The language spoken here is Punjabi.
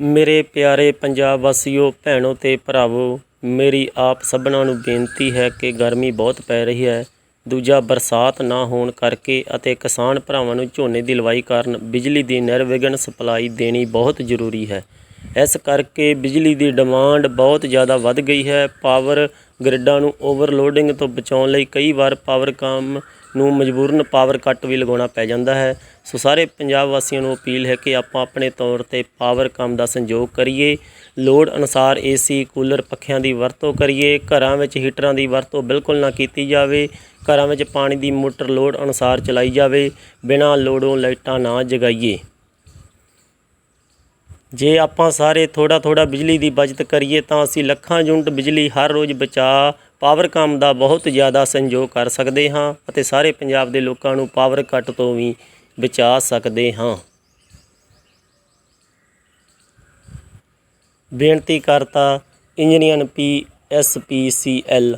ਮੇਰੇ ਪਿਆਰੇ ਪੰਜਾਬ ਵਾਸੀਓ, ਭੈਣੋ ਤੇ ਭਰਾਵੋ, ਮੇਰੀ ਆਪ ਸਭਨਾਂ ਨੂੰ ਬੇਨਤੀ ਹੈ ਕਿ ਗਰਮੀ ਬਹੁਤ ਪੈ ਰਹੀ ਹੈ। ਦੂਜਾ, ਬਰਸਾਤ ਨਾ ਹੋਣ ਕਰਕੇ ਅਤੇ ਕਿਸਾਨ ਭਰਾਵਾਂ ਨੂੰ ਝੋਨੇ ਦੀ ਲਵਾਈ ਕਾਰਨ ਬਿਜਲੀ ਦੀ ਨਿਰਵਿਘਨ ਸਪਲਾਈ ਦੇਣੀ ਬਹੁਤ ਜ਼ਰੂਰੀ ਹੈ। ਇਸ ਕਰਕੇ ਬਿਜਲੀ ਦੀ ਡਿਮਾਂਡ ਬਹੁਤ ਜ਼ਿਆਦਾ ਵੱਧ ਗਈ ਹੈ। ਪਾਵਰ ਗਰਿੱਡਾਂ ਨੂੰ ਓਵਰਲੋਡਿੰਗ ਤੋਂ ਬਚਾਉਣ ਲਈ ਕਈ ਵਾਰ ਪਾਵਰ ਕਾਮ ਨੂੰ ਮਜਬੂਰਨ ਪਾਵਰ ਕੱਟ ਵੀ ਲਗਾਉਣਾ ਪੈ ਜਾਂਦਾ ਹੈ। ਸੋ ਸਾਰੇ ਪੰਜਾਬ ਵਾਸੀਆਂ ਨੂੰ ਅਪੀਲ ਹੈ ਕਿ ਆਪਾਂ ਆਪਣੇ ਤੌਰ ਤੇ ਪਾਵਰ ਕਾਮ ਦਾ ਸੰਯੋਗ ਕਰੀਏ। ਲੋੜ ਅਨੁਸਾਰ ਏਸੀ ਕੂਲਰ ਪੱਖਿਆਂ ਦੀ ਵਰਤੋਂ ਕਰੀਏ। ਘਰਾਂ ਵਿੱਚ ਹੀਟਰਾਂ ਦੀ ਵਰਤੋਂ ਬਿਲਕੁਲ ਨਾ ਕੀਤੀ ਜਾਵੇ। ਘਰਾਂ ਵਿੱਚ ਪਾਣੀ ਦੀ ਮੋਟਰ ਲੋੜ ਅਨੁਸਾਰ ਚਲਾਈ ਜਾਵੇ। ਬਿਨਾਂ ਲੋੜੋਂ ਲਾਈਟਾਂ ਨਾ ਜਗਾਈਏ। ਜੇ ਆਪਾਂ ਸਾਰੇ ਥੋੜਾ ਥੋੜਾ ਬਿਜਲੀ ਦੀ ਬਚਤ ਕਰੀਏ ਤਾਂ ਅਸੀਂ ਲੱਖਾਂ ਯੂਨਿਟ ਬਿਜਲੀ ਹਰ ਰੋਜ਼ ਬਚਾ ਪਾਵਰਕਾਮ ਦਾ ਬਹੁਤ ਜ਼ਿਆਦਾ ਸੰਯੋਗ ਕਰ ਸਕਦੇ ਹਾਂ ਅਤੇ ਸਾਰੇ ਪੰਜਾਬ ਦੇ ਲੋਕਾਂ ਨੂੰ ਪਾਵਰ ਕੱਟ ਤੋਂ ਵੀ ਬਚਾ ਸਕਦੇ ਹਾਂ। ਬੇਨਤੀ ਕਰਤਾ, engineer P S P C L.